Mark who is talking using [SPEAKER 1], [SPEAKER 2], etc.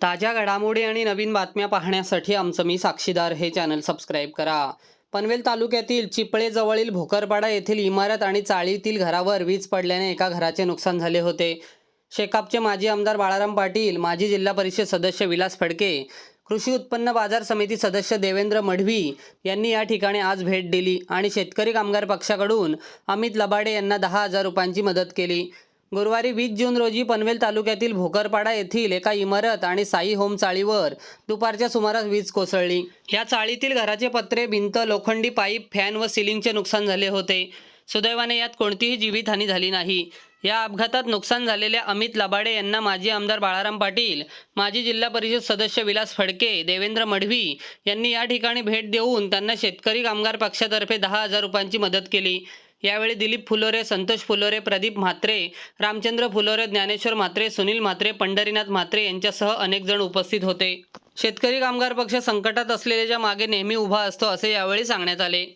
[SPEAKER 1] ताज्या घडामोडी आणि नवीन बातम्या पाहण्यासाठी आमचं मी साक्षीदार हे चॅनल सबस्क्राईब करा. पनवेल तालुक्यातील चिपळेजवळील भोकरपाडा येथील इमारत आणि चाळीतील घरावर वीज पडल्याने एका घराचे नुकसान झाले होते. शेकापचे माजी आमदार बाळाराम पाटील माजी जिल्हा परिषद सदस्य विलास फडके कृषी उत्पन्न बाजार समिती सदस्य देवेंद्र मढवी यांनी या ठिकाणी आज भेट दिली आणि शेतकरी कामगार पक्षाकडून अमित लबाडे यांना दहा हजार रुपयांची मदत केली. गुरुवारी वीस जून रोजी पनवेल तालुक्यातील भोकरपाडा येथील एका इमारत आणि साई होम चाळीवर दुपारच्या सुमारास वीज कोसळली. या चाळीतील घराचे पत्रे भिंत लोखंडी पाईप फॅन व सिलिंगचे नुकसान झाले होते. सुदैवाने यात कोणतीही जीवितहानी झाली नाही. या अपघातात नुकसान झालेल्या अमित लबाडे यांना माजी आमदार बाळाराम पाटील माजी जिल्हा परिषद सदस्य विलास फडके देवेंद्र मढवी यांनी या ठिकाणी भेट देऊन त्यांना शेतकरी कामगार पक्षातर्फे दहा हजार रुपयांची मदत केली. यावेळी दिलीप फुलोरे संतोष फुलोरे प्रदीप म्हात्रे रामचंद्र फुलोरे ज्ञानेश्वर म्हात्रे सुनील म्हात्रे पंढरीनाथ म्हात्रे यांच्यासह अनेक जण उपस्थित होते. शेतकरी कामगार पक्ष संकटात असलेल्याच्या मागे नेहमी उभा असतो असे यावेळी सांगण्यात आले.